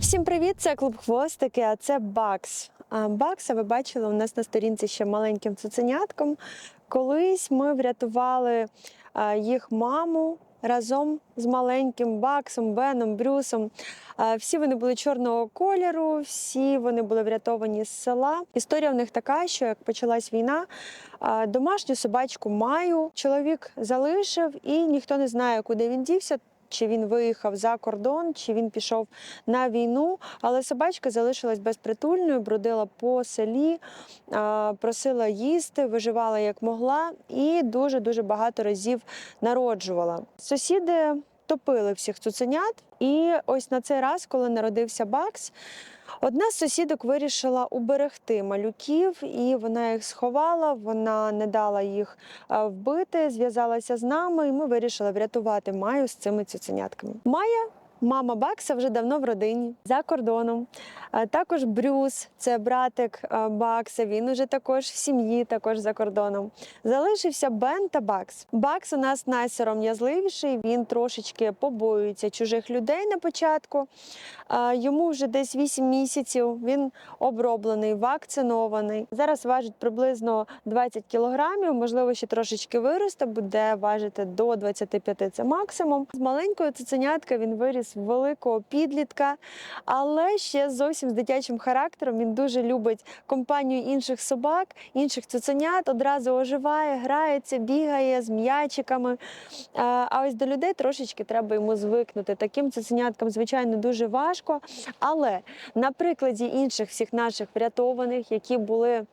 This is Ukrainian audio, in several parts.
Всім привіт! Це клуб Хвостики, а це Бакс. Бакса ви бачили у нас на сторінці ще маленьким цуценятком. Колись ми врятували їх маму разом з маленьким Баксом, Беном, Брюсом. Всі вони були чорного кольору, всі вони були врятовані з села. Історія в них така, що як почалась війна, домашню собачку маю чоловік залишив, і ніхто не знає, куди він дівся. Чи він виїхав за кордон, чи він пішов на війну, але собачка залишилась безпритульною, бродила по селі, просила їсти, виживала як могла і дуже дуже багато разів народжувала. Сусіди топили всіх цуценят, і ось на цей раз, коли народився Бакс. Одна з сусідок вирішила уберегти малюків, і вона їх сховала, вона не дала їх е, вбити, зв'язалася з нами, і ми вирішили врятувати Маю з цими цуценятками. Майя. Мама Бакса вже давно в родині за кордоном. Е, Також Брюс, це братик е, Бакса. Він уже також в сім'ї, також за кордоном. Залишився Бен та Бакс. Бакс у нас найсором'язливіший. Він трошечки побоюється чужих людей на початку. Е, Йому вже десь 8 місяців. Він оброблений, вакцинований. Зараз важить приблизно 20 кілограмів, можливо, ще трошечки виросте, буде важити до 25 це максимум. З маленької цуценятка він виріс в великого підлітка, але ще зовсім з дитячим характером. Він дуже любить компанію інших собак, інших цуценят, одразу оживає, грається, бігає з м'ячиками. Е, А ось до людей трошечки треба йому звикнути. Таким цуценяткам, звичайно, дуже важко. Але на прикладі інших всіх наших врятованих, які були.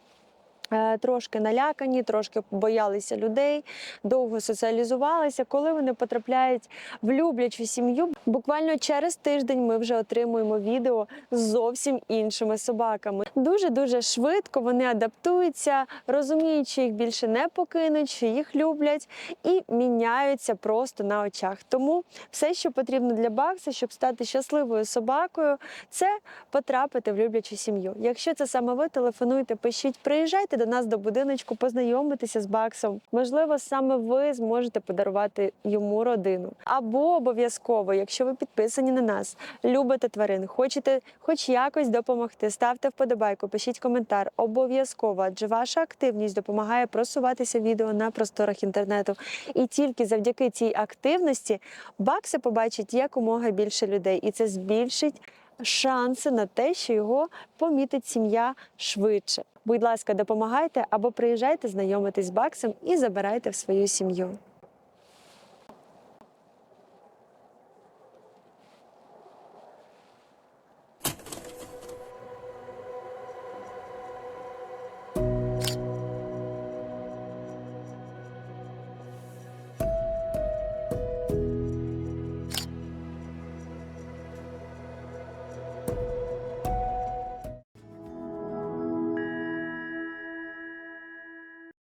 Е, Трошки налякані, трошки боялися людей, довго соціалізувалися. Коли вони потрапляють в люблячу сім'ю, буквально через тиждень ми вже отримуємо відео з зовсім іншими собаками. Дуже дуже швидко вони адаптуються, розуміють, що їх більше не покинуть, що їх люблять, і міняються просто на очах. Тому все, що потрібно для Бакса, щоб стати щасливою собакою, це потрапити в люблячу сім'ю. Якщо це саме ви, телефонуйте, пишіть, приїжджайте до нас до будиночку, познайомитися з Баксом. Можливо, саме ви зможете подарувати йому родину. Або обов'язково, якщо ви підписані на нас, любите тварин, хочете хоч якось допомогти, ставте вподобайку, пишіть коментар. Обов'язково, адже ваша активність допомагає просуватися відео на просторах інтернету. І тільки завдяки цій активності Бакса побачить якомога більше людей, і це збільшить шанси на те, що його помітить сім'я швидше. Будь ласка, допомагайте або приїжджайте знайомитись з Баксом і забирайте в свою сім'ю.